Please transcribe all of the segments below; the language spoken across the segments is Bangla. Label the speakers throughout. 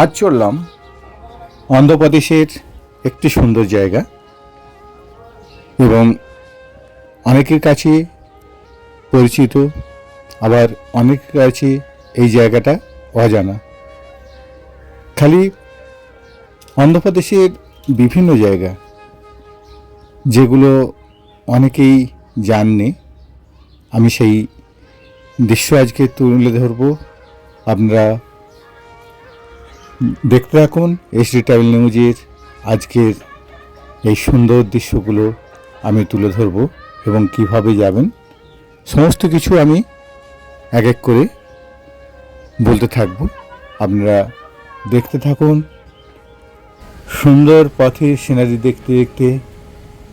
Speaker 1: আজ চললাম অন্ধ্রপ্রদেশের একটি সুন্দর জায়গা এবং অনেকের কাছে পরিচিত, আবার অনেকের কাছে এই জায়গাটা অজানা। খালি অন্ধ্রপ্রদেশের বিভিন্ন জায়গা যেগুলো অনেকেই জাননি, আমি সেই দৃশ্য আজকে তুলে ধরবো। আপনারা দেখতে থাকুন এসডি ট্রাভেল নিউজের আজকের এই সুন্দর দৃশ্যগুলো আমি তুলে ধরব এবং কীভাবে যাবেন, সমস্ত কিছু আমি এক এক করে বলতে থাকব। আপনারা দেখতে থাকুন। সুন্দর পথে সিনারি দেখতে দেখতে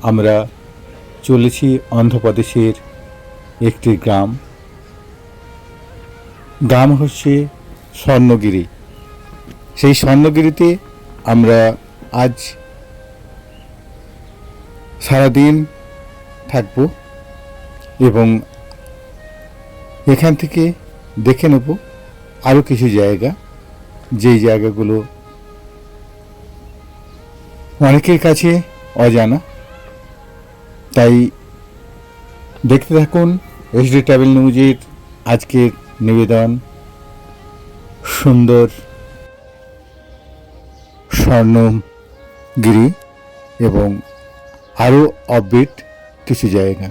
Speaker 1: আমরা চলেছি অন্ধ্রপ্রদেশের একটি গ্রাম। গ্রাম হচ্ছে স্বর্ণগিরি। সেই স্বর্ণগিরিতে আমরা আজ সারাদিন থাকব এবং এখান থেকে দেখে নেব আরও কিছু জায়গা। যেই জায়গাগুলো অনেকের কাছে অজানা। তাই দেখতে থাকুন এসডি ট্রাভেল নিউজের আজকের নিবেদন। সুন্দর স্বর্ণগিরি এবং আরও অববিট কিছু জায়গা।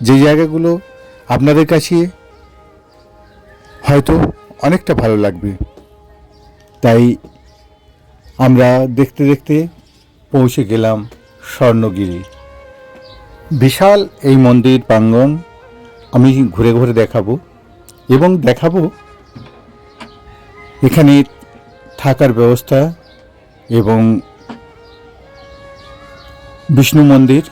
Speaker 1: যে জায়গাগুলো আপনাদের কাছে হয়তো অনেকটা ভালো লাগবে, তাই আমরা দেখতে দেখতে পৌঁছে গেলাম স্বর্ণগিরি। বিশাল এই মন্দির প্রাঙ্গণ আমি ঘুরে ঘুরে দেখাবো এবং দেখাবো এখানে থাকার ব্যবস্থা এবং বিষ্ণু মন্দির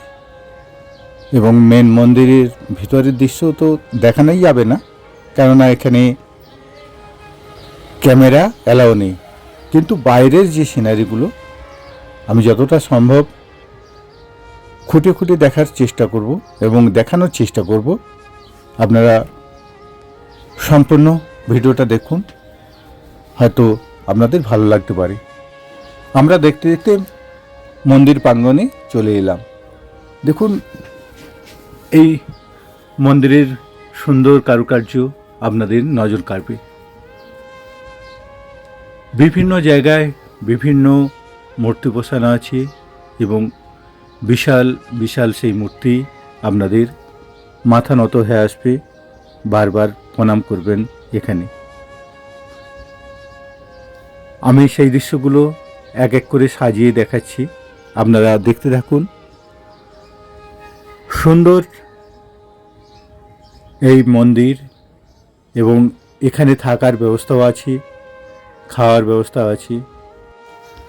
Speaker 1: এবং মেন মন্দিরের ভিতরের দৃশ্য তো দেখানোই যাবে না, কেননা এখানে ক্যামেরা অ্যালাও নেই। কিন্তু বাইরের যে সিনারিগুলো, আমি যতটা সম্ভব খুঁটে খুঁটে দেখার চেষ্টা করব এবং দেখানোর চেষ্টা করব। আপনারা সম্পূর্ণ ভিডিওটা দেখুন, হয়তো আপনাদের ভালো লাগতে পারে। আমরা দেখতে দেখতে মন্দির প্রাঙ্গণে চলে এলাম। দেখুন, এই মন্দিরের সুন্দর কারুকার্য আপনাদের নজর কাড়বে। বিভিন্ন জায়গায় বিভিন্ন মূর্তি বসানো আছে এবং বিশাল বিশাল সেই মূর্তি আপনাদের মাথা নত হয়ে আসবে। বারবার প্রণাম করবেন এখানে। আমি সেই দৃশ্যগুলো এক এক করে সাজিয়ে দেখাচ্ছি। আপনারা দেখতে থাকুন। সুন্দর এই মন্দির এবং এখানে থাকার ব্যবস্থাও আছে, খাওয়ার ব্যবস্থাও আছে।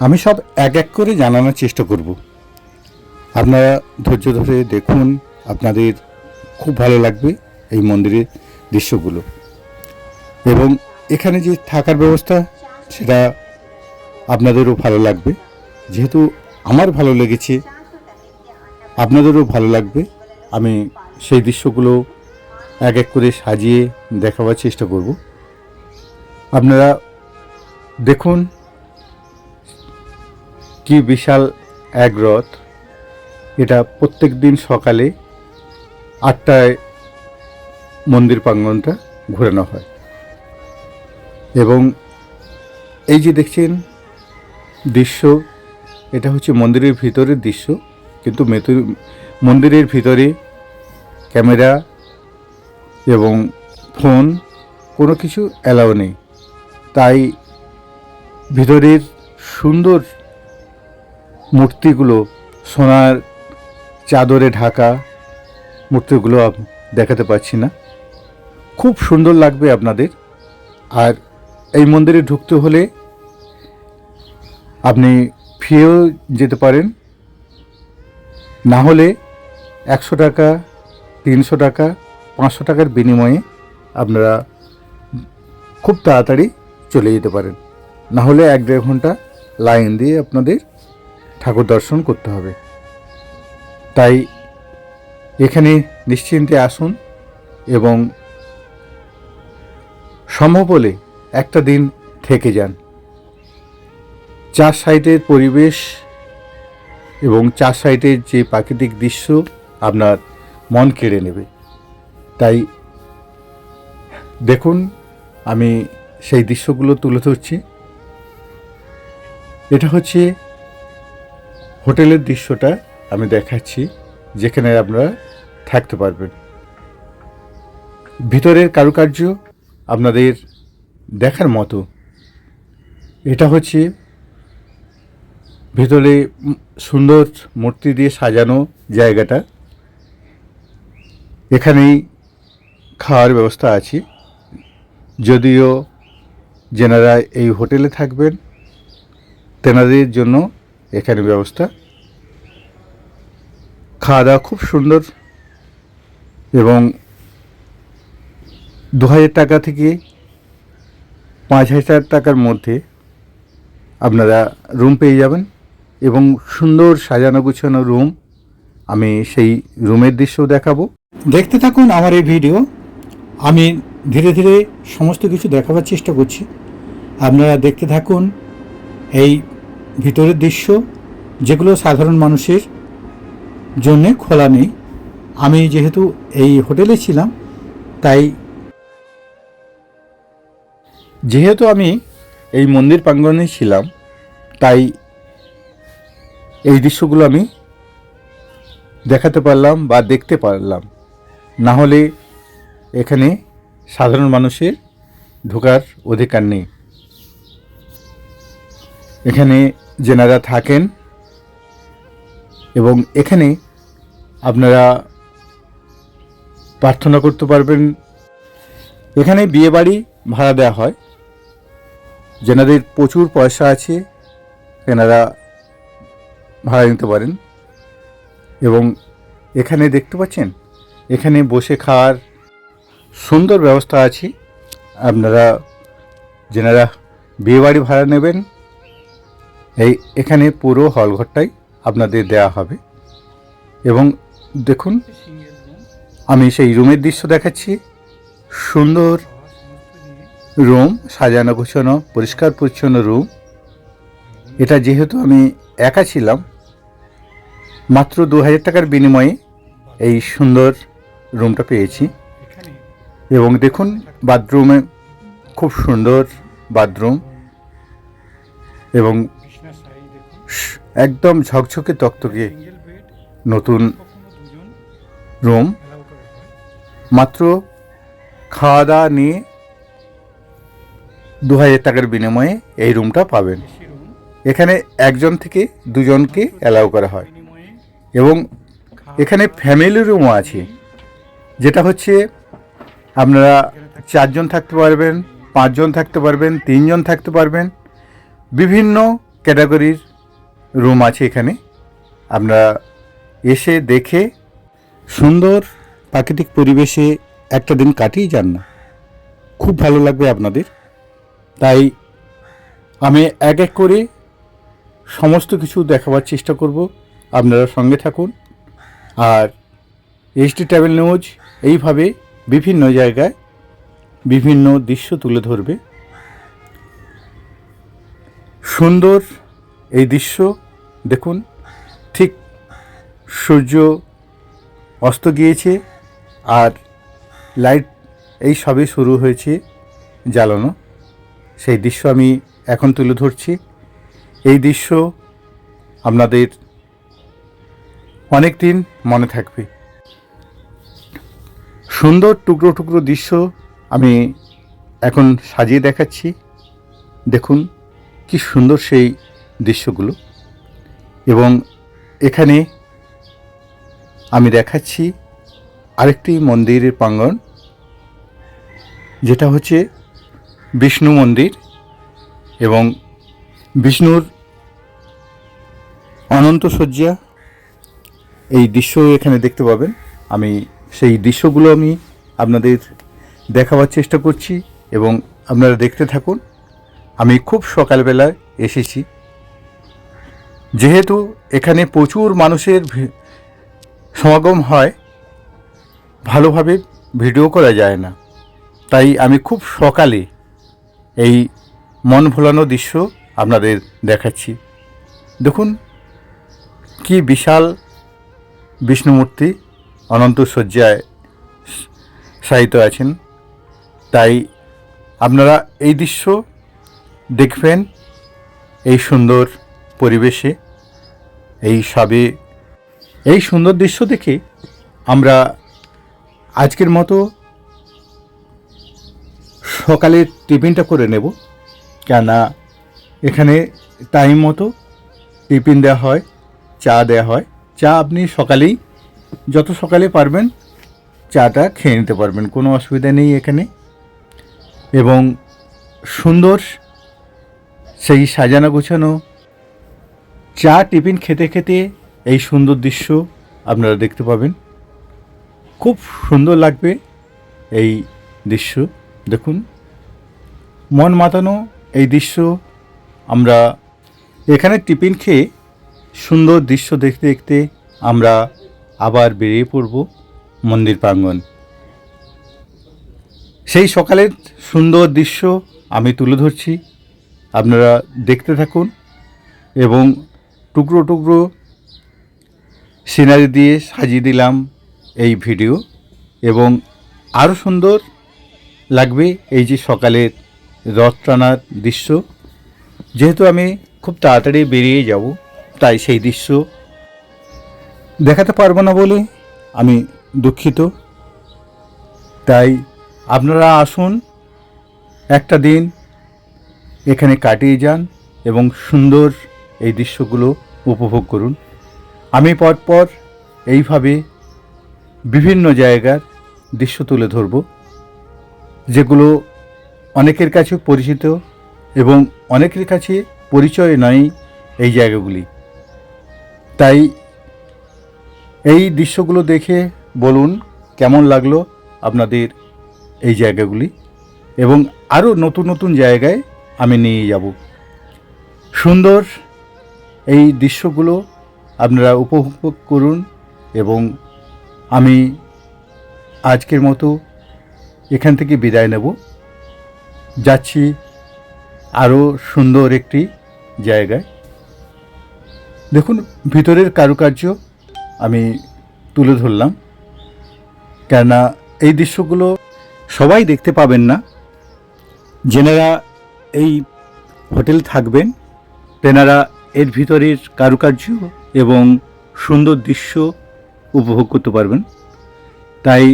Speaker 1: আমি সব এক এক করে জানানোর চেষ্টা করব। আপনারা ধৈর্য ধরে দেখুন, আপনাদের খুব ভালো লাগবে এই মন্দিরের দৃশ্যগুলো। এবং এখানে যে থাকার ব্যবস্থা, সেটা আপনাদেরও ভালো লাগবে। যেহেতু আমার ভালো লেগেছে, আপনাদেরও ভালো লাগবে। আমি সেই দৃশ্যগুলো এক এক করে সাজিয়ে দেখাবার চেষ্টা করব। আপনারা দেখুন কি বিশাল এক রথ। এটা প্রত্যেক দিন সকালে আটটায় মন্দির প্রাঙ্গণটা ঘোরানো হয়। এবং এই যে দেখছেন দৃশ্য, এটা হচ্ছে মন্দিরের ভিতরের দৃশ্য, কিন্তু মেতু- মন্দিরের ভিতরে ক্যামেরা এবং ফোন, কোনো কিছু অ্যালাউ নেই। তাই ভিতরের সুন্দর মূর্তিগুলো, সোনার চাদরে ঢাকা মূর্তিগুলো দেখাতে পাচ্ছি না। খুব সুন্দর লাগবে আপনাদের। আর এই মন্দিরে ঢুকতে হলে আপনি ফিরেও যেতে পারেন। না হলে একশো টাকা, তিনশো টাকা, পাঁচশো টাকার বিনিময়ে আপনারা খুব তাড়াতাড়ি চলে যেতে পারেন। না হলে এক দেড় ঘণ্টা লাইন দিয়ে আপনাদের ঠাকুর দর্শন করতে হবে। তাই এখানে নিশ্চিন্তে আসুন এবং সম্ভব হলে একটা দিন থেকে যান। চার সাইডের পরিবেশ এবং চার সাইডের যে প্রাকৃতিক দৃশ্য আপনার মন কেড়ে নেবে। তাই দেখুন, আমি সেই দৃশ্যগুলো তুলে ধরছি। এটা হচ্ছে হোটেলের দৃশ্যটা আমি দেখাচ্ছি, যেখানে আপনারা থাকতে পারবেন। ভিতরের কারুকার্য আপনাদের দেখার মতো। এটা হচ্ছে ভিতরে সুন্দর মূর্তি দিয়ে সাজানো জায়গাটা। এখানেই খাওয়ার ব্যবস্থা আছে। যদিও যেনারা এই হোটেলে থাকবেন, তেনাদের জন্য এখানে ব্যবস্থা। খাওয়া দাওয়া খুব সুন্দর এবং দু হাজার টাকা থেকে পাঁচ হাজার টাকার মধ্যে আপনারা রুম পেয়ে যাবেন। এবং সুন্দর সাজানো গুছানো রুম আমি সেই রুমের দৃশ্যও দেখাবো। দেখতে থাকুন আমার এই ভিডিও। আমি ধীরে ধীরে সমস্ত কিছু দেখাবার চেষ্টা করছি। আপনারা দেখতে থাকুন এই ভিতরের দৃশ্য, যেগুলো সাধারণ মানুষের জন্যে খোলা নেই। আমি যেহেতু এই হোটেলে ছিলাম, তাই যেহেতু আমি এই মন্দির প্রাঙ্গণে ছিলাম, তাই এই দৃশ্যগুলো আমি দেখাতে পারলাম বা দেখতে পারলাম। না হলে এখানে সাধারণ মানুষের ঢোকার অধিকার নেই। এখানে যেনারা থাকেন এবং এখানে আপনারা প্রার্থনা করতে পারবেন। এখানে বিয়েবাড়ি ভাড়া দেওয়া হয়। যেনাদের প্রচুর পয়সা আছে তেনারা ভাড়া নিতে পারেন। এবং এখানে দেখতে পাচ্ছেন, এখানে বসে খাওয়ার সুন্দর ব্যবস্থা আছে। আপনারা যেনারা বিয়েবাড়ি ভাড়া নেবেন, এই এখানে পুরো হলঘরটাই আপনাদের দেওয়া হবে। এবং দেখুন, আমি সেই রুমের দৃশ্য দেখাচ্ছি। সুন্দর রুম, সাজানো গোছানো, পরিষ্কার পরিচ্ছন্ন রুম। এটা যেহেতু আমি একা ছিলাম। মাত্র দু হাজার টাকার বিনিময়ে এই সুন্দর রুমটা পেয়েছি। এবং দেখুন বাথরুমে খুব সুন্দর বাথরুম এবং একদম ঝকঝকে তকতকে নতুন রুম মাত্র খাওয়া দাওয়া নিয়ে দু হাজার টাকার বিনিময়ে এই রুমটা পাবেন। এখানে একজন থেকে দুজনকে অ্যালাউ করা হয়। এবং এখানে ফ্যামিলি রুমও আছে। যেটা হচ্ছে, আপনারা চারজন থাকতে পারবেন, পাঁচজন থাকতে পারবেন, তিনজন থাকতে পারবেন। বিভিন্ন ক্যাটাগরির রুম আছে এখানে। আপনারা এসে দেখে সুন্দর প্রাকৃতিক পরিবেশে একটা দিন কাটিয়ে যান না। খুব ভালো লাগবে আপনাদের। তাই আমি এক এক করে সমস্ত কিছু দেখাবার চেষ্টা করব। আপনারা সঙ্গে থাকুন। আর এইচডি ট্রাভেল নিউজ এইভাবে বিভিন্ন জায়গায় বিভিন্ন দৃশ্য তুলে ধরবে। সুন্দর এই দৃশ্য দেখুন। ঠিক সূর্য অস্ত গিয়েছে আর লাইট এই সবে শুরু হয়েছে জ্বালানো। সেই দৃশ্য আমি এখন তুলে ধরছি। এই দৃশ্য আপনাদের অনেক দিন মনে থাকবে। সুন্দর টুকরো টুকরো দৃশ্য আমি এখন সাজিয়ে দেখাচ্ছি। দেখুন কি সুন্দর সেই দৃশ্যগুলো। এবং এখানে আমি দেখাচ্ছি আরেকটি মন্দিরের প্রাঙ্গণ, যেটা হচ্ছে বিষ্ণু মন্দির এবং বিষ্ণুর অনন্ত শয্যা, এই দৃশ্য এখানে দেখতে পাবেন। আমি সেই দৃশ্যগুলো আমি আপনাদের দেখাবার চেষ্টা করছি এবং আপনারা দেখতে থাকুন। আমি খুব সকালবেলায় এসেছি। যেহেতু এখানে প্রচুর মানুষের সমাগম হয়, ভালোভাবে ভিডিও করা যায় না। তাই আমি খুব সকালে এই মন ভোলানো দৃশ্য আপনাদের দেখাচ্ছি। দেখুন, কি বিশাল বিষ্ণুমূর্তি অনন্ত শয্যায় শায়িত আছেন। তাই আপনারা এই দৃশ্য দেখবেন এই সুন্দর পরিবেশে, এই সবে। এই সুন্দর দৃশ্য দেখে আমরা আজকের মতো সকালের টিফিনটা করে নেব। কেননা এখানে টাইম মতো টিফিন দেওয়া হয়, চা দেওয়া হয়। চা আপনি সকালেই, যত সকালে পারবেন, চাটা খেয়ে নিতে পারবেন, কোনো অসুবিধা নেই এখানে। এবং সুন্দর সেই সাজানো গোছানো চা টিফিন খেতে খেতে এই সুন্দর দৃশ্য আপনারা দেখতে পাবেন। খুব সুন্দর লাগবে এই দৃশ্য। দেখুন, মন মাতানো এই দৃশ্য আমরা এখানে টিফিন খেয়ে সুন্দর দৃশ্য দেখতে দেখতে আমরা আবার বেরিয়ে পড়ব মন্দির প্রাঙ্গণ। সেই সকালের সুন্দর দৃশ্য আমি তুলে ধরছি। আপনারা দেখতে থাকুন এবং টুকরো টুকরো সিনারি দিয়ে সাজিয়ে দিলাম এই ভিডিও এবং আরও সুন্দর লাগবে এই যে সকালের রথ টানার দৃশ্য। যেহেতু আমি খুব তাড়াতাড়ি বেরিয়ে যাব, তাই সেই দৃশ্য দেখাতে পারব না বলে আমি দুঃখিত। তাই আপনারা আসুন, একটা দিন এখানে কাটিয়ে যান এবং সুন্দর এই দৃশ্যগুলো উপভোগ করুন। আমি পরপর এইভাবে বিভিন্ন জায়গার দৃশ্য তুলে ধরব, যেগুলো অনেকের কাছে পরিচিত এবং অনেকের কাছে পরিচয় নয় এই জায়গাগুলি। তাই এই দৃশ্যগুলো দেখে বলুন, কেমন লাগল আপনাদের এই জায়গাগুলি? এবং আরও নতুন নতুন জায়গায় আমি নিয়ে যাব। সুন্দর এই দৃশ্যগুলো আপনারা উপভোগ করুন এবং আমি আজকের মতো এখান থেকে বিদায় নেব। যাচ্ছি আরও সুন্দর একটি জায়গায়। দেখুন, ভিতরের কারুকার্য আমি তুলে ধরলাম। কেননা এই দৃশ্যগুলো সবাই দেখতে পাবেন না। যেনারা এই হোটেল থাকবেন, তেনারা এর ভিতরের কারুকার্য এবং সুন্দর দৃশ্য উপভোগ করতে পারবেন। তাই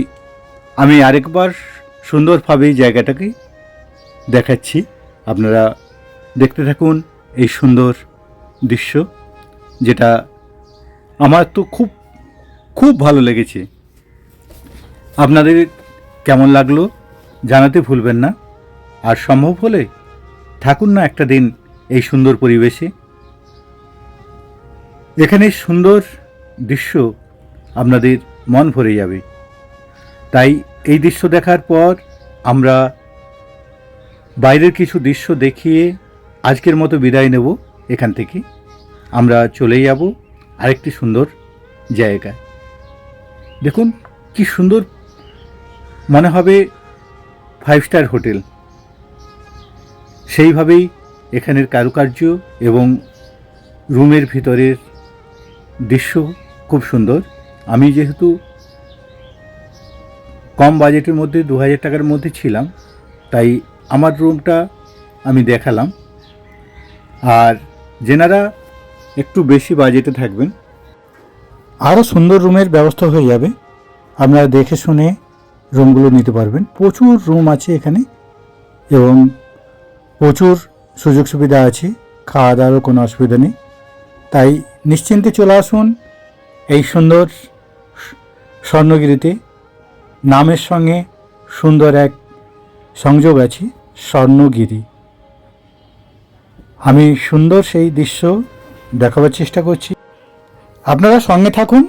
Speaker 1: আমি আরেকবার সুন্দরভাবে এই জায়গাটাকে দেখাচ্ছি। আপনারা দেখতে থাকুন এই সুন্দর দৃশ্য, যেটা আমার তো খুব খুব ভালো লেগেছে। আপনাদের কেমন লাগল জানাতে ভুলবেন না। আর সম্ভব হলে থাকুন না একটা দিন এই সুন্দর পরিবেশে। এখানে সুন্দর দৃশ্য আপনাদের মন ভরে যাবে। তাই এই দৃশ্য দেখার পর আমরা বাইরের কিছু দৃশ্য দেখিয়ে আজকের মতো বিদায় নেব এখান থেকে। আমরা চলে যাব আরেকটি সুন্দর জায়গায়। দেখুন, কি সুন্দর মনে হবে ফাইভ স্টার হোটেল। সেইভাবেই এখানের কারুকার্য এবং রুমের ভিতরের দৃশ্য খুব সুন্দর। আমি যেহেতু কম বাজেটের মধ্যে দু হাজার টাকার মধ্যে ছিলাম, তাই আমার রুমটা আমি দেখালাম। আর যেনারা একটু বেশি বাজেটে থাকবেন আরও সুন্দর রুমের ব্যবস্থা হয়ে যাবে। আপনারা দেখে শুনে রুমগুলো নিতে পারবেন। প্রচুর রুম আছে এখানে এবং প্রচুর সুযোগ সুবিধা আছে খাওয়া দাওয়ারও কোনো অসুবিধা নেই। তাই নিশ্চিন্তে চলে আসুন এই সুন্দর স্বর্ণগিরিতে। নামের সঙ্গে সুন্দর এক সংযোগ আছে, স্বর্ণগিরি। আমি সুন্দর সেই দৃশ্য দেখাবার চেষ্টা করছি। আপনারা সঙ্গে থাকুন।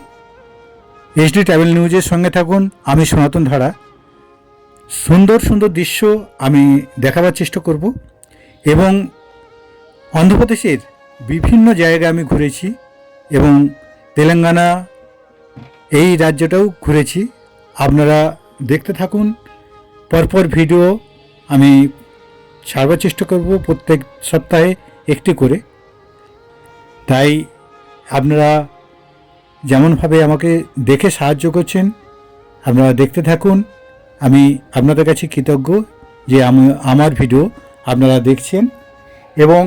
Speaker 1: এইচডি ট্রাভেল নিউজের সঙ্গে থাকুন। আমি সনাতন ধারা। সুন্দর সুন্দর দৃশ্য আমি দেখাবার চেষ্টা করব এবং অন্ধ্রপ্রদেশের বিভিন্ন জায়গায় আমি ঘুরেছি এবং তেলেঙ্গানা এই রাজ্যটাও ঘুরেছি। আপনারা দেখতে থাকুন। পরপর ভিডিও আমি ছাড়বার চেষ্টা করব প্রত্যেক সপ্তাহে একটি করে। তাই আপনারা যেমনভাবে আমাকে দেখে সাহায্য করছেন, আপনারা দেখতে থাকুন। আমি আপনাদের কাছে কৃতজ্ঞ যে আমি, আমার ভিডিও আপনারা দেখছেন। এবং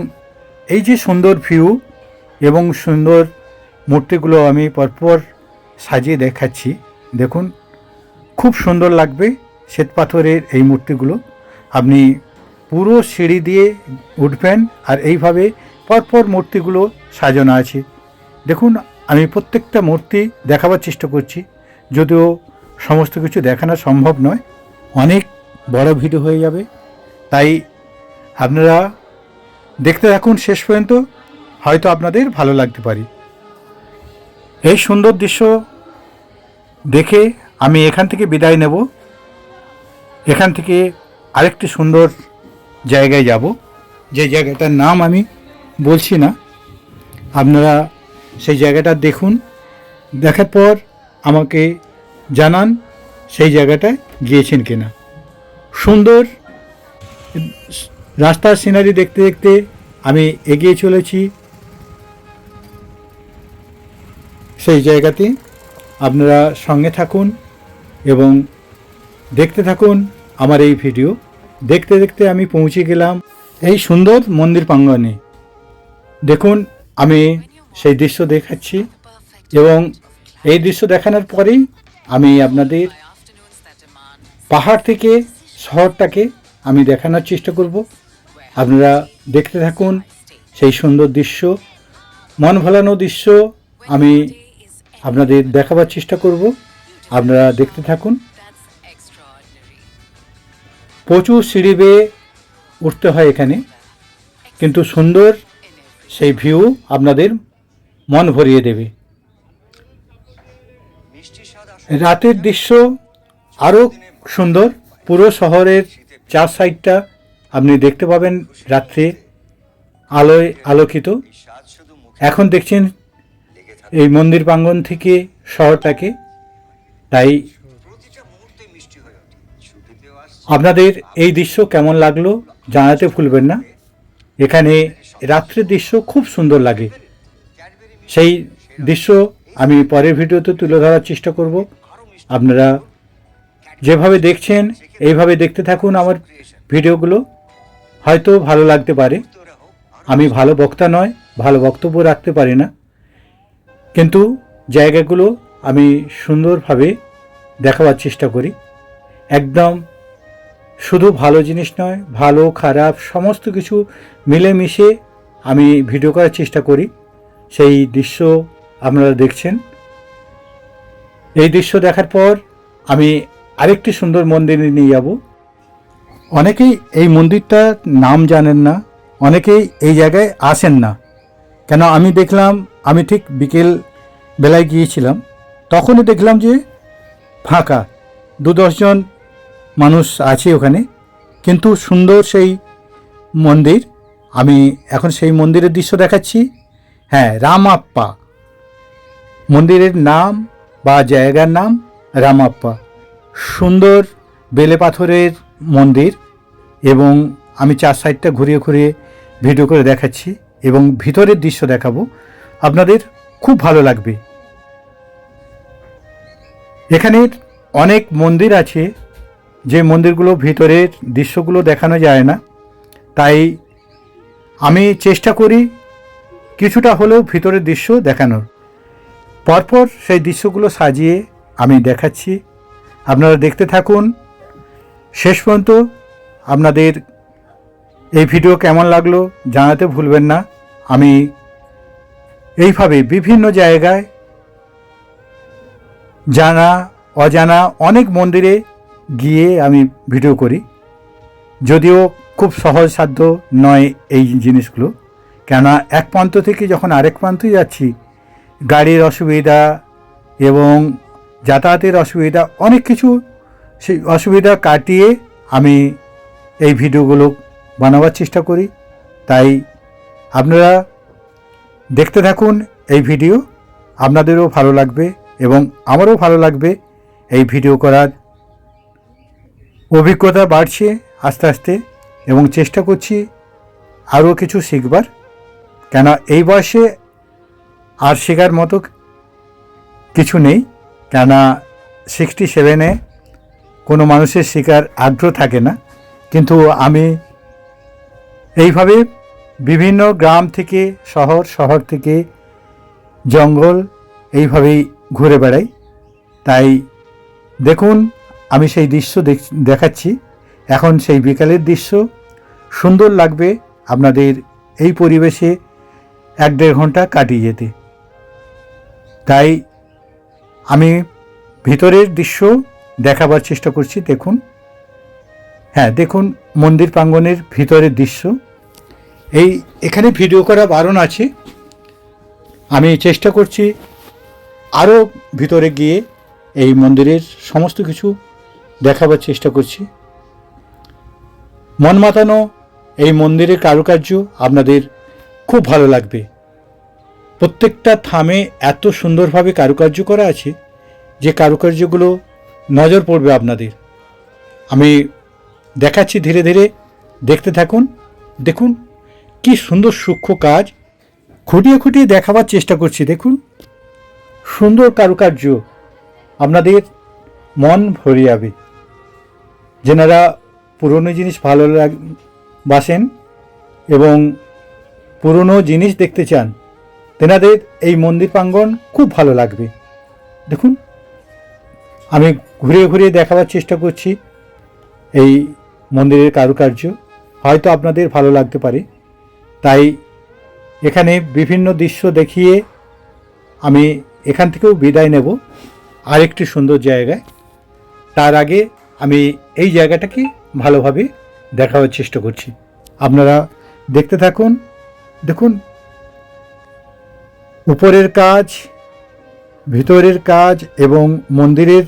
Speaker 1: এই যে সুন্দর ভিউ এবং সুন্দর মূর্তিগুলো আমি পরপর সাজিয়ে দেখাচ্ছি, দেখুন, খুব সুন্দর লাগবে। শ্বেত পাথরের এই মূর্তিগুলো। আপনি পুরো সিঁড়ি দিয়ে উঠবেন আর এইভাবে পরপর মূর্তিগুলো সাজানো আছে। দেখুন, আমি প্রত্যেকটা মূর্তি দেখাবার চেষ্টা করছি, যদিও সমস্ত কিছু দেখানো সম্ভব নয়। অনেক বড় ভিডিও হয়ে যাবে। তাই আপনারা দেখতে থাকুন শেষ পর্যন্ত, হয়তো আপনাদের ভালো লাগতে পারে। এই সুন্দর দৃশ্য দেখে আমি এখান থেকে বিদায় নেব। এখান থেকে আরেকটি সুন্দর জায়গায় যাব। যে জায়গাটার নাম আমি বলছি না। আপনারা সেই জায়গাটা দেখুন। দেখার পর আমাকে জানান সেই জায়গাটায় গিয়েছেন কিনা। সুন্দর রাস্তার সিনারি দেখতে দেখতে আমি এগিয়ে চলেছি। সেই জায়গাতে আপনারা সঙ্গে থাকুন এবং দেখতে থাকুন। আমার এই ভিডিও। দেখতে দেখতে আমি পৌঁছে গেলাম এই সুন্দর মন্দির প্রাঙ্গণে। দেখুন, আমি সেই দৃশ্য দেখাচ্ছি এবং এই দৃশ্য দেখানোর পরেই আমি আপনাদের পাহাড় থেকে শহরটাকে আমি দেখানোর চেষ্টা করব। আপনারা দেখতে থাকুন সেই সুন্দর দৃশ্য। মন ভোলানো দৃশ্য আমি আপনাদের দেখাবার চেষ্টা করব। আপনারা দেখতে থাকুন। প্রচুর সিঁড়ি বেয়ে উঠতে হয় এখানে। কিন্তু সুন্দর সেই ভিউ আপনাদের মন ভরিয়ে দেবে। রাতের দৃশ্য আরও সুন্দর। পুরো শহরের চার সাইডটা আপনি দেখতে পাবেন রাত্রে আলোয় আলোকিত। এখন দেখছেন এই মন্দির প্রাঙ্গণ থেকে শহরটাকে। তাই আপনাদের এই দৃশ্য কেমন লাগল জানাতে ভুলবেন না। এখানে রাত্রের দৃশ্য খুব সুন্দর লাগে। সেই দৃশ্য আমি পরের ভিডিওতে তুলে ধরার চেষ্টা করব। আপনারা যেভাবে দেখছেন, এইভাবে দেখতে থাকুন আমার ভিডিওগুলো। হয়তো ভালো লাগতে পারে। আমি ভালো বক্তা নয়, ভালো বক্তব্য রাখতে পারি না। কিন্তু জায়গাগুলো আমি সুন্দরভাবে দেখাবার চেষ্টা করি। একদম শুধু ভালো জিনিস নয়, ভালো, খারাপ, সমস্ত কিছু মিলেমিশে আমি ভিডিও করার চেষ্টা করি। সেই দৃশ্য আপনারা দেখছেন। এই দৃশ্য দেখার পর আমি আরেকটি সুন্দর মন্দিরে নিয়ে যাব। অনেকেই এই মন্দিরটার নাম জানেন না, অনেকেই এই জায়গায় আসেন না। কেন আমি দেখলাম, আমি ঠিক বিকেল বেলায় গিয়েছিলাম, তখনই দেখলাম যে ফাঁকা। দু দশজন মানুষ আছে ওখানে। কিন্তু সুন্দর সেই মন্দির, আমি এখন সেই মন্দিরের দৃশ্য দেখাচ্ছি। হ্যাঁ রামাপ্পা। মন্দিরের নাম বা জায়গার নাম রামাপ্পা। সুন্দর বেলে পাথরের মন্দির এবং আমি চার সাইডটা ঘুরিয়ে ঘুরিয়ে ভিডিও করে দেখাচ্ছি এবং ভিতরের দৃশ্য দেখাবো। আপনাদের খুব ভালো লাগবে। এখানে অনেক মন্দির আছে যে মন্দিরগুলো ভিতরের দৃশ্যগুলো দেখানো যায় না, তাই আমি চেষ্টা করি কিছুটা হলেও ভিতরের দৃশ্য দেখানোর। পরপর সেই দৃশ্যগুলো সাজিয়ে আমি দেখাচ্ছি। আপনারা দেখতে থাকুন। শেষ পর্যন্ত আপনাদের এই ভিডিও কেমন লাগল জানাতে ভুলবেন না। আমি এইভাবে বিভিন্ন জায়গায় জানা, অজানা অনেক মন্দিরে গিয়ে আমি ভিডিও করি। যদিও খুব সহজসাধ্য নয় এই জিনিসগুলো। কেননা এক প্রান্ত থেকে যখন আরেক প্রান্তে যাচ্ছি, গাড়ির অসুবিধা এবং যাতায়াতের অসুবিধা, অনেক কিছু সেই অসুবিধা কাটিয়ে আমি এই ভিডিওগুলো বানাবার চেষ্টা করি। তাই আপনারা দেখতে থাকুন এই ভিডিও। আপনাদেরও ভালো লাগবে এবং আমারও ভালো লাগবে এই ভিডিও করার অভিজ্ঞতা বাড়ছে আস্তে আস্তে এবং চেষ্টা করছি আরও কিছু শিখবার। কেন এই বয়সে আর শেখার মতো কিছু নেই। কেন সিক্সটি সেভেনে কোনো মানুষের শেখার আগ্রহ থাকে না। কিন্তু আমি এইভাবে বিভিন্ন গ্রাম থেকে, শহর শহর থেকে জঙ্গল এইভাবেই ঘুরে বেড়াই। তাই দেখুন আমি সেই দৃশ্য দেখ- দেখাচ্ছি। এখন সেই বিকালের দৃশ্য। সুন্দর লাগবে আপনাদের এই পরিবেশে এক দেড় ঘণ্টা কাটিয়ে যেতে। তাই আমি ভিতরের দৃশ্য দেখাবার চেষ্টা করছি, দেখুন। হ্যাঁ দেখুন মন্দির প্রাঙ্গণের ভিতরের দৃশ্য। এই এখানে ভিডিও করা বারণ আছে। আমি চেষ্টা করছি আরও ভিতরে গিয়ে এই মন্দিরের সমস্ত কিছু দেখাবার চেষ্টা করছি। মন মাতানো এই মন্দিরের কারুকার্য আপনাদের খুব ভালো লাগবে। প্রত্যেকটা থামে এত সুন্দরভাবে কারুকার্য করা আছে যে কারুকার্যগুলো নজর পড়বে আপনাদের। আমি দেখাচ্ছি ধীরে ধীরে, দেখতে থাকুন, দেখুন কি সুন্দর সূক্ষ্ম কাজ। খুঁটিয়ে খুঁটিয়ে দেখাবার চেষ্টা করছি, দেখুন। সুন্দর কারুকার্য আপনাদের মন ভরে যাবে যেনারা পুরনো জিনিস ভালো লাগ, বাসেন এবং পুরনো জিনিস দেখতে চান, তেনাদের এই মন্দির প্রাঙ্গণ খুব ভালো লাগবে। দেখুন, আমি ঘুরে ঘুরিয়ে দেখাবার চেষ্টা করছি এই মন্দিরের কারুকার্য। হয়তো আপনাদের ভালো লাগতে পারে। তাই এখানে বিভিন্ন দৃশ্য দেখিয়ে আমি এখান থেকেও বিদায় নেব। আরেকটি সুন্দর জায়গায়। তার আগে আমি এই জায়গাটাকে ভালোভাবে দেখাবার চেষ্টা করছি। আপনারা দেখতে থাকুন। দেখুন, উপরের কাজ, ভিতরের কাজ এবং মন্দিরের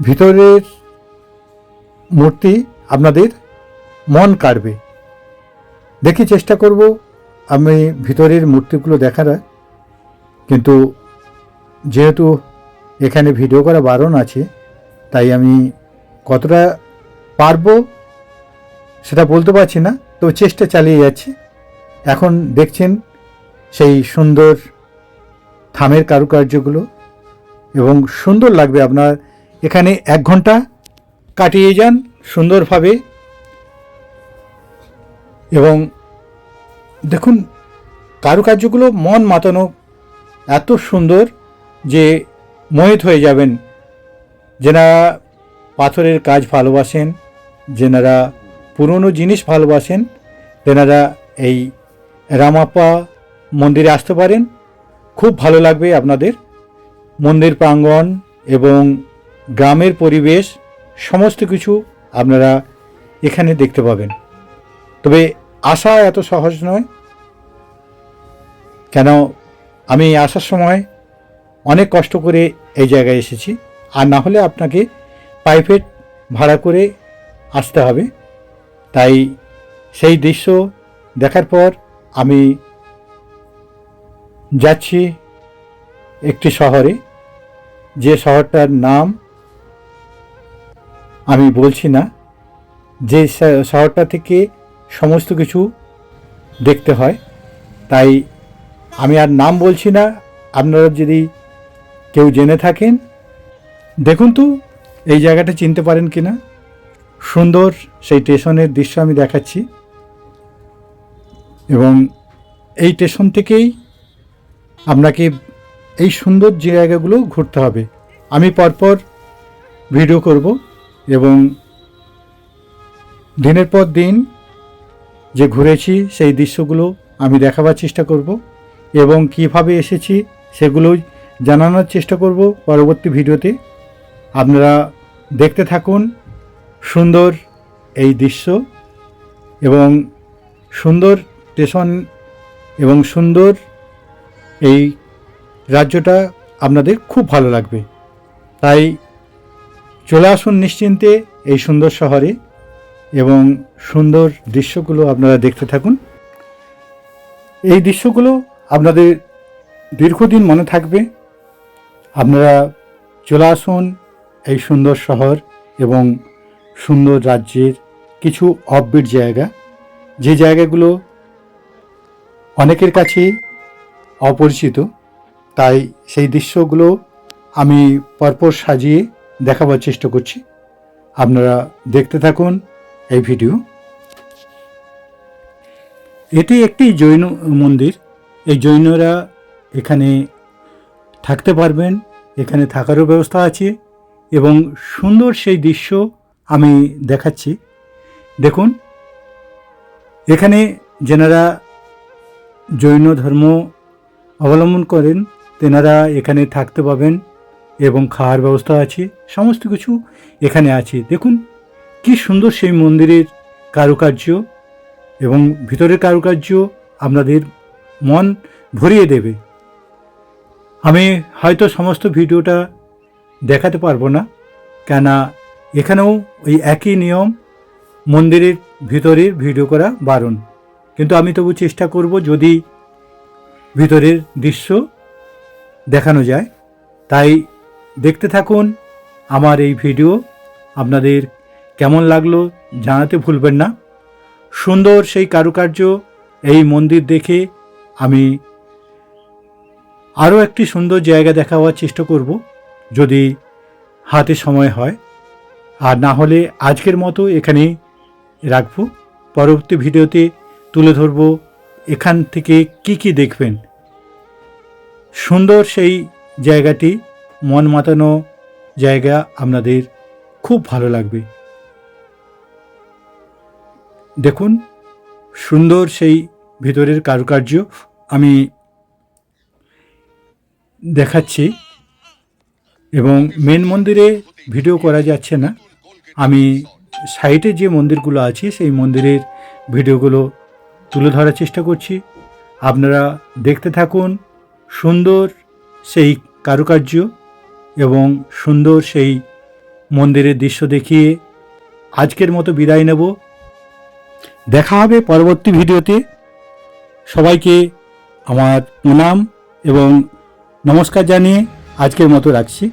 Speaker 1: ভিতরের মূর্তি আপনাদের মন কাড়বে। দেখি চেষ্টা করব আমি ভিতরের মূর্তিগুলো দেখার। কিন্তু যেহেতু এখানে ভিডিও করা বারণ আছে তাই আমি কতটা পারব সেটা বলতে পারছি না তো চেষ্টা চালিয়ে যাচ্ছি। এখন দেখছেন সেই সুন্দর থামের কারুকার্যগুলো এবং সুন্দর লাগবে আপনার। এখানে এক ঘণ্টা কাটিয়ে যান সুন্দরভাবে এবং দেখুন কারুকার্যগুলো মন মাতানো এত সুন্দর যে মোহিত হয়ে যাবেন। যেনারা পাথরের কাজ ভালোবাসেন, যেনারা পুরনো জিনিস ভালোবাসেন, তেনারা এই রামাপ্পা মন্দিরে আসতে পারেন। খুব ভালো লাগবে আপনাদের। মন্দির প্রাঙ্গণ এবং গ্রামের পরিবেশ, সমস্ত কিছু আপনারা এখানে দেখতে পাবেন। তবে আসা এত সহজ নয়। কেন? আমি আসার সময় অনেক কষ্ট করে এই জায়গায় এসেছি। আর না হলে আপনাকে প্রাইভেট ভাড়া করে আসতে হবে। তাই সেই দৃশ্য দেখার পর আমি যাচ্ছি একটি শহরে। যে শহরটার নাম আমি বলছি না, যে শহরটা থেকে সমস্ত কিছু দেখতে হয়। তাই আমি আর নাম বলছি না। আপনারা যদি কেউ জেনে থাকেন দেখুন তো, এই জায়গাটা চিনতে পারেন কি না সুন্দর সেই স্টেশনের দৃশ্য আমি দেখাচ্ছি। এবং এই স্টেশন থেকেই আপনাকে এই সুন্দর জায়গাগুলো ঘুরতে হবে। আমি পরপর ভিডিও করব এবং দিনের পর দিন যে ঘুরেছি সেই দৃশ্যগুলো আমি দেখাবার চেষ্টা করব এবং কীভাবে এসেছি সেগুলো জানানোর চেষ্টা করব পরবর্তী ভিডিওতে। আপনারা দেখতে থাকুন সুন্দর এই দৃশ্য এবং সুন্দর স্টেশন এবং সুন্দর এই রাজ্যটা আপনাদের খুব ভালো লাগবে। তাই চলে আসুন নিশ্চিন্তে এই সুন্দর শহরে এবং সুন্দর দৃশ্যগুলো আপনারা দেখতে থাকুন। এই দৃশ্যগুলো আপনাদের দীর্ঘদিন মনে থাকবে। আপনারা চলে আসুন এই সুন্দর শহর এবং সুন্দর রাজ্যের কিছু অফবিট জায়গা। যে জায়গাগুলো অনেকের কাছে অপরিচিত, তাই সেই দৃশ্যগুলো আমি পরপর সাজিয়ে দেখাবার চেষ্টা করছি। আপনারা দেখতে থাকুন এই ভিডিও এটি একটি জৈন মন্দির। এই জৈনরা এখানে থাকতে পারবেন, এখানে থাকারও ব্যবস্থা আছে। এবং সুন্দর সেই দৃশ্য আমি দেখাচ্ছি। দেখুন, এখানে যেনারা জৈন ধর্ম অবলম্বন করেন, তেনারা এখানে থাকতে পাবেন এবং খাওয়ার ব্যবস্থা আছে, সমস্ত কিছু এখানে আছে। দেখুন, কি সুন্দর সেই মন্দিরের কারুকার্য এবং ভিতরের কারুকার্য আপনাদের মন ভরিয়ে দেবে। আমি হয়তো সমস্ত ভিডিওটা দেখাতে পারব না। কেন এখানেও ওই একই নিয়ম, মন্দিরের ভিতরে ভিডিও করা বারণ। কিন্তু আমি তবু চেষ্টা করব যদি ভিতরের দৃশ্য দেখানো যায়। তাই দেখতে থাকুন আমার এই ভিডিও। আপনাদের কেমন লাগল জানাতে ভুলবেন না। সুন্দর সেই কারুকার্য এই মন্দির দেখে আমি আরও একটি সুন্দর জায়গা দেখাবার চেষ্টা করব। যদি হাতে সময় হয়। আর না হলে আজকের মতো এখানে রাখব। পরবর্তী ভিডিওতে তুলে ধরবো এখান থেকে কি কি দেখবেন। সুন্দর সেই জায়গাটি, মন মাতানো জায়গা আপনাদের খুব ভালো লাগবে। দেখুন, সুন্দর সেই ভিতরের কারুকার্য আমি দেখাচ্ছি। এবং মেন মন্দিরে ভিডিও করা যাচ্ছে না। আমি সাইটে যে মন্দিরগুলো আছে, সেই মন্দিরের ভিডিওগুলো তুলে ধরার চেষ্টা করছি। আপনারা দেখতে থাকুন, সুন্দর সেই কারুকার্য এবং সুন্দর সেই মন্দিরের দৃশ্য দেখিয়ে আজকের মতো বিদায় নেব। দেখা হবে পরবর্তী ভিডিওতে সবাইকে আমার প্রণাম এবং নমস্কার জানিয়ে আজকের মতো রাখছি।